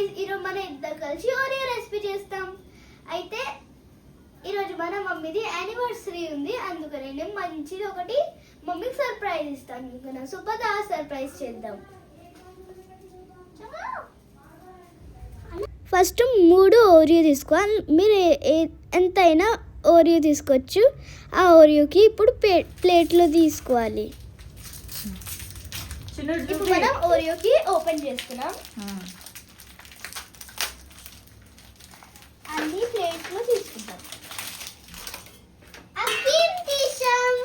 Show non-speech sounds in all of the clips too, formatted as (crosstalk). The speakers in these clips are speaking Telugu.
గాయస్ ఈరోజు మనం ఇద్దరు కలిసి ఓరియో రెసిపీ చేస్తాం. అయితే ఈరోజు మన మమ్మీది యానివర్సరీ ఉంది. అందుకని నేను మంచిది ఒకటి మమ్మీకి సర్ప్రైజ్ ఇస్తాను. అందుకని సుపద సర్ప్రైజ్ చేద్దాం. ఫస్ట్ మూడు ఓరియో తీసుకోవాలి. మీరు ఎంతైనా ఓరియో తీసుకోవచ్చు. ఆ ఓరియోకి ఇప్పుడు ప్లే- ప్లేట్లో తీసుకోవాలి. ఇప్పుడు మనం ఓరియోకి ఓపెన్ చేసుకున్నాం అన్ని ప్లేట్లో తీసుకుంటాం. అక్కిం తీసాం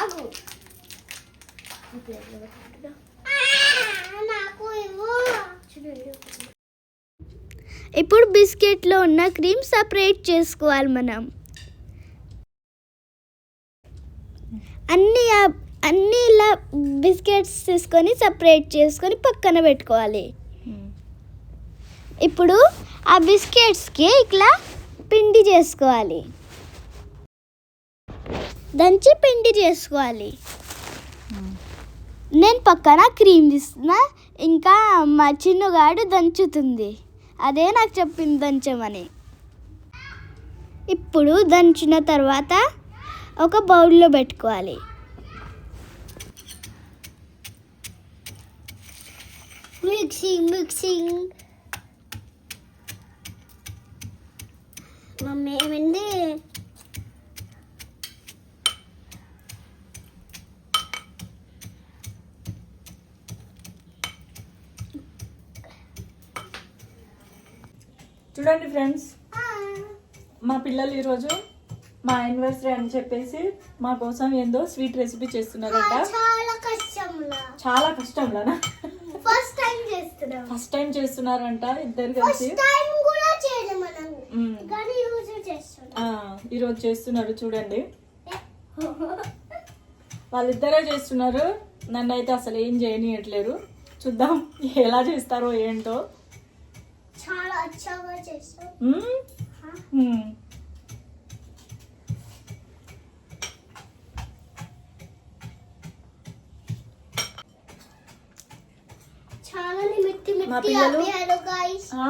ఆగు. నాకు ఇవ్వు. ఇప్పుడు బిస్కెట్లో ఉన్న క్రీమ్ సపరేట్ చేసుకోవాలి మనం. అన్ని అన్ని ఇలా బిస్కెట్స్ తీసుకొని సపరేట్ చేసుకొని పక్కన పెట్టుకోవాలి. ఇప్పుడు ఆ బిస్కెట్స్కి ఇట్లా పిండి చేసుకోవాలి. దంచి పిండి చేసుకోవాలి. నేను పక్కన క్రీమ్ తీస్తున్నా ఇంకా మా చిన్నగాడు దంచుతుంది. అదే నాకు చెప్పింది దంచమని. ఇప్పుడు దంచిన తర్వాత ఒక బౌల్లో పెట్టుకోవాలి. Mixing mixing. మమ్మీ ఏమైంది చూడండి ఫ్రెండ్స్ మా పిల్లలు ఈరోజు మా యానివర్సరీ అని చెప్పేసి మా కోసం ఏందో స్వీట్ రెసిపీ చేస్తున్నారంట. చాలా కష్టంలా. చాలా కష్టంలోనా? ఫస్ట్ టైం ఫస్ట్ టైం చేస్తున్నారంట ఇద్దరు కలిసి. టైం కూడా చేయడం మనం. కానీ ఈరోజు చేస్తున్నారు చూడండి. వాళ్ళిద్దరే చేస్తున్నారు. నన్ను అయితే అసలు ఏం చేయనియట్లేరు చూద్దాం ఎలా చేస్తారో ఏంటో. చాలా అచ్చగా చేస్తాం మ్మ్? మ్మ్. చాలా మిట్టి మిట్టి? ఆపారు గాయస్ ఆ?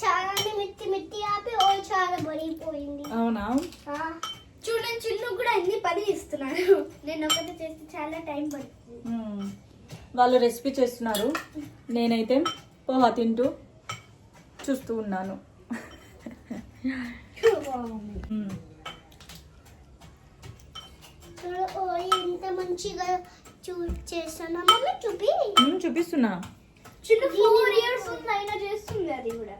చాలా మిట్టి మిట్టి ఆపి ఓ చాలా బడిపోయింది అవునా చూడండి చిన్న కూడా అన్ని పని ఇస్తున్నాను నేను ఒకటి చేస్తే చాలా టైం పడుతుంది. వాళ్ళు రెసిపీ చేస్తున్నారు నేనైతే పోహా తింటూ చూస్తూ ఉన్నాను ఎంత మంచిగా చూ చేస్తున్నా మమ్మీ చూపి చూపిస్తున్నా చిన్న ఫోర్ ఇయర్స్ ఉంది అయినా చేస్తుంది అది కూడా.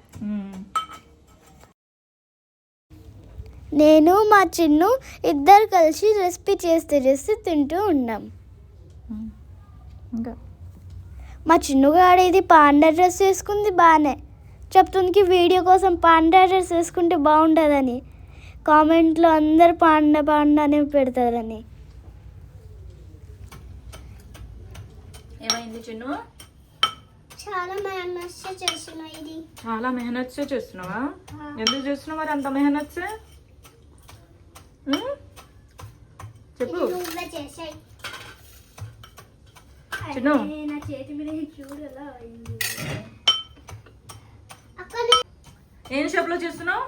నేను మా చిన్ను ఇద్దరు కలిసి రెసిపీ చేస్తే చేస్తే తింటూ ఉన్నాం. ఇంకా? మా చిన్నుగాడు ఇది పాండా డ్రెస్ వేసుకుంది బాగానే చెప్తుంది వీడియో కోసం పాండా డ్రెస్ వేసుకుంటే బాగుంటుందని కామెంట్లో అందరు పాండా పాండా అని పెడతారని. ఏమైంది చిన్ను? చాలా మేనస్ చేస్తున్నా ఇది. చాలా మెహనత్ చేస్తున్నావా? ఎందుకు చేస్తున్నావు మరి అంత మెహనత్ మ్మ్? చెప్పు. నువ్వే చేసాయి. చిన్ను. నా చేతి మీద చూడు ఎలా అయింది? అక్కడ ఏం షేప్లో చేస్తున్నావు?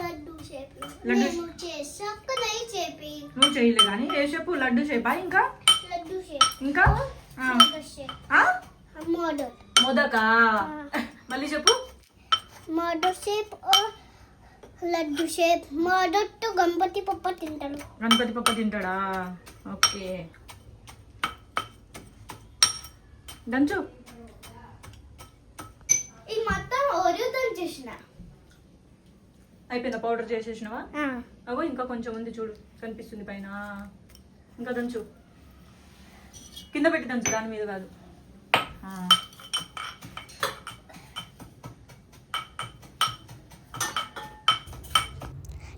లడ్డు షేప్ లడ్డు- నేను చేసా అక్కడ చేపి నువ్వు చేయలే కానీ ఏ షేపు లడ్డు షేపా ఇంకా? లడ్డు షేప్ ఇంకా? ఆ. మోడల్ షేప్ ఆ? మోడల్ మోదకా? మళ్ళీ చెప్పు. మోడల్ షేప్ లడ్డు షేప్ మోడల్తో గణపతి పప్ప తింటాడు. గణపతి పప్ప తింటాడా? ఓకే. దంచు. ఈ మొత్తం ఓరియో చేసిన. అయిపోయిందా? పౌడర్ చేసేసినవా? అవో ఇంకా కొంచెం ఉంది చూడు. కనిపిస్తుంది పైన. ఇంకా దంచు. కింద పెట్టి దంచు దాని మీద కాదు.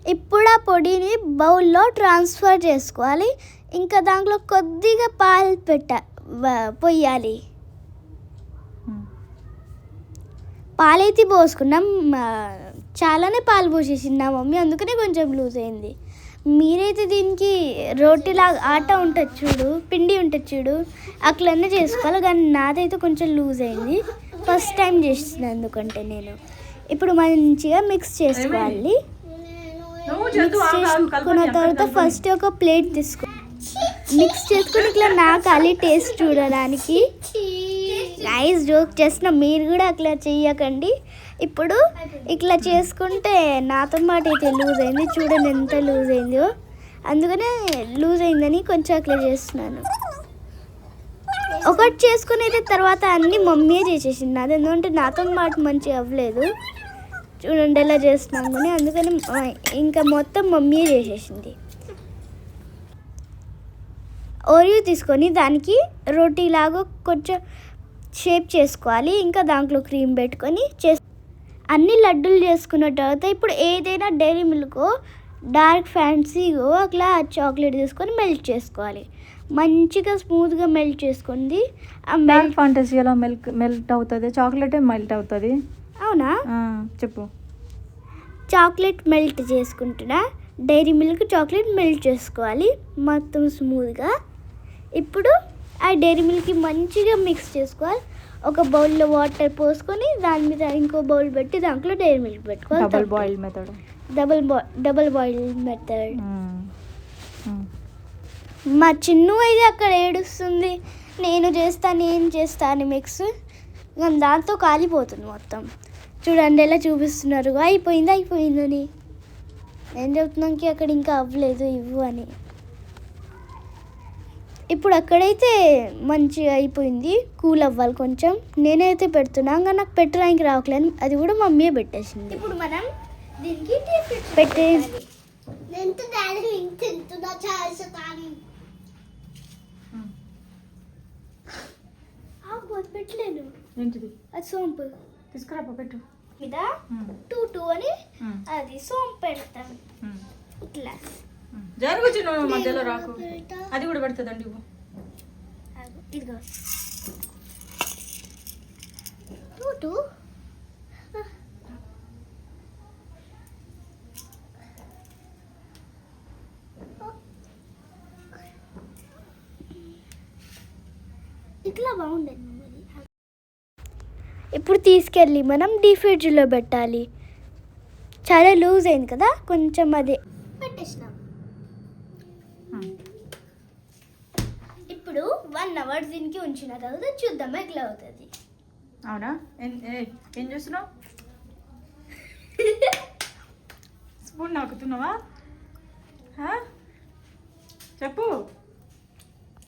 ఇప్పుడు ఆ పొడిని బౌల్లో ట్రాన్స్ఫర్ చేసుకోవాలి. ఇంకా దాంట్లో కొద్దిగా పాలు పెట్ట పొయ్యాలి. పాలైతే పోసుకున్నాం. చాలానే పాలు పోసేసింది నా మమ్మీ. అందుకనే కొంచెం లూజ్ అయింది. మీరైతే దీనికి రోటీలా ఆట ఉంటుంది చూడు పిండి ఉంటుంది చూడు అట్లనే చేసుకోవాలి. కానీ నాదైతే కొంచెం లూజ్ అయింది. ఫస్ట్ టైం చేస్తున్నాను ఎందుకంటే నేను. ఇప్పుడు మంచిగా మిక్స్ చేసుకోవాలి. మిక్స్ చేసుకున్న తర్వాత. ఫస్ట్ ఒక ప్లేట్ తీసుకో. మిక్స్ చేసుకుని ఇట్లా నాకాలి టేస్ట్ చూడడానికి. నైస్ జోక్ చేసిన మీరు కూడా అట్లా చెయ్యకండి. ఇప్పుడు ఇట్లా చేసుకుంటే నాతో మాట అయితే లూజ్ అయింది. చూడండి ఎంత లూజ్ అయిందో. అందుకనే లూజ్ అయిందని కొంచెం అట్లా చేస్తున్నాను. ఒకటి చేసుకుని అయితే తర్వాత అన్ని మమ్మీయే చేసేసింది. అది ఎందుకంటే నాతో మాట మంచిగా అవ్వలేదు. చూడండి ఎలా చేస్తున్నాం కానీ అందుకని ఇంకా మొత్తం మమ్మీయే చేసేసింది. ఓరియో తీసుకొని దానికి రోటీ లాగా కొంచెం షేప్ చేసుకోవాలి. ఇంకా దాంట్లో క్రీమ్ పెట్టుకొని చేస్ అన్ని లడ్డూలు చేసుకున్న తర్వాత ఇప్పుడు ఏదైనా డైరీ మిల్క్ డార్క్ ఫ్యాన్సీగో అట్లా చాక్లెట్ తీసుకొని మెల్ట్ చేసుకోవాలి. మంచిగా స్మూత్గా మెల్ట్ చేసుకుంది. ఆ డార్క్ మెల్ట్ ఫాంటసీ ఎలా మెల్క్ మెల్ట్ అవుతుంది? చాక్లెట్ మెల్ట్ అవుతుంది? అవునా? చెప్పు. చాక్లెట్ మెల్ట్ చేసుకుంటున్నా. డైరీ మిల్క్ చాక్లెట్ మెల్ట్ చేసుకోవాలి. మొత్తం స్మూత్గా. ఇప్పుడు ఆ డైరీ మిల్క్ మంచిగా మిక్స్ చేసుకోవాలి. ఒక బౌల్లో వాటర్ పోసుకొని దాని మీద ఇంకో బౌల్ పెట్టి దాంట్లో డైరీ మిల్క్ పెట్టుకోవాలి డబల్ బాయిల్ మెథడ్ డబల్ బా డబల్ బాయిల్ మెథడ్ మా చిన్ను అయితే అక్కడ ఏడుస్తుంది. నేను చేస్తా నేను చేస్తా అని మిక్స్ దాంతో కాలిపోతుంది మొత్తం. చూడండి ఎలా చూపిస్తున్నారు. అయిపోయింది అయిపోయిందని. నేను చెప్తున్నాకి అక్కడ ఇంకా అవ్వలేదు ఇవ్వు అని. ఇప్పుడు అక్కడైతే మంచిగా అయిపోయింది. కూల్ అవ్వాలి కొంచెం. నేనైతే పెడుతున్నా ఇంకా నాకు పెట్టడానికి రావట్లేదు. అది కూడా మమ్మీయే పెట్టేసింది. ఇప్పుడు మనం దీనికి పెట్టే కానీ. పెట్టలేను అది సోంపు. తీసుకురా పెట్టు. మీద టూ టూ అని అది సోంపు పెడతాం ఇట్లా. జరుగుచ్చు నువ్వు మధ్యలో రాకు. అది కూడా పెడుతుందండి ఇవ్వు. ఇదిగో. టూ టూ ఇట్లా బాగుండేది మమ్మల్ని ఇప్పుడు తీసుకెళ్ళి మనం డీ ఫ్రిడ్జ్లో పెట్టాలి. చాలా లూజ్ అయింది కదా కొంచెం అదే. పెట్టేసినాం. ఇప్పుడు వన్ అవర్ దీనికి ఉంచిన తర్వాత చూద్దాం ఎట్లా అవుతుంది. అవునా? ఏం- చేస్తున్నావు? స్పూన్ (laughs) నాకుతున్నావా? చెప్పు.